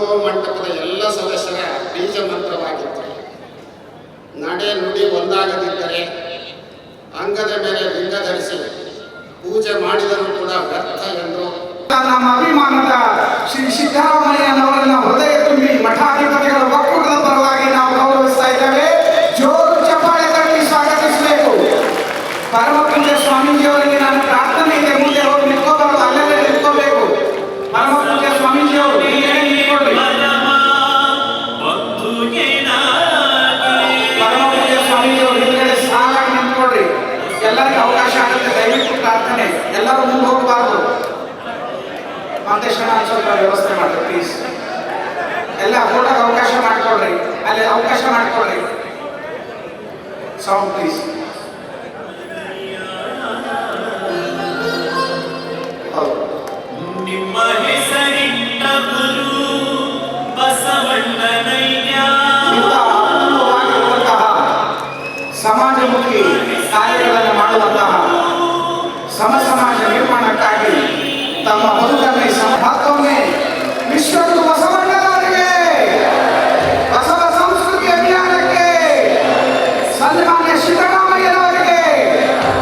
ಅನುಭವ ಮಂಟಪದ ಎಲ್ಲ ಸದಸ್ಯರ ಬೀಜ ಮಂತ್ರವಾಗಿತ್ತು. ನಡೆ ನುಡಿ ಒಂದಾಗದಿದ್ದರೆ ಅಂಗದ ಮೇಲೆ ಲಿಂಗ ಧರಿಸಿ ಪೂಜೆ ಮಾಡಿದರೂ ಕೂಡ ವ್ಯರ್ಥ ಎಂದು. ನಮ್ಮ ಅಭಿಮಾನದ ಶ್ರೀ ಸಿದ್ದರಾಮಯ್ಯನವರನ್ನ ಹೃದಯ ತುಂಬಿ ಮಠಾಧಿಪತಿಗಳ ಒಕ್ಕೂಟದ ಪರವಾಗಿ ನಾವು ಗೌರವಿಸ್ತಾ ಇದ್ದೇವೆ. ಜೋರು ಚಪ್ಪಾಳೆ ತಟ್ಟಿ ಸ್ವಾಗತಿಸಬೇಕು. ಪರಮ ಪೂಜ್ಯ ಸ್ವಾಮೀಜಿಯವರಿಗೆ ನಾನು ಪ್ರಾರ್ಥನೆ ಇದೆ ಮುಂದೆ ಹೋಗಿ ಸ್ವಲ್ಪ ವ್ಯವಸ್ಥೆ ಮಾಡಿರಿ ಪ್ಲೀಸ್ ಎಲ್ಲ ಫೋಟೋಗೆ ಅವಕಾಶ ಮಾಡ್ಕೊಳ್ರಿ. ಅಲ್ಲಿ ಅವಕಾಶ ಮಾಡ್ಕೊಳ್ರಿ. ಸಾಂಗ್ ಪ್ಲೀಸ್ ನಿಮ್ಮ ಹೆಸರಿಟ್ಟ ಗುರು ಬಸವಣ್ಣನಯ್ಯ. ಸಮಾಜಮುಖಿ ಕಾರ್ಯಗಳನ್ನು ಮಾಡುವಂತಹ ಸಮಸಮಾಜ ನಿರ್ಮಾಣಕ್ಕಾಗಿ ತಮ್ಮ ಬದುಕನ್ನು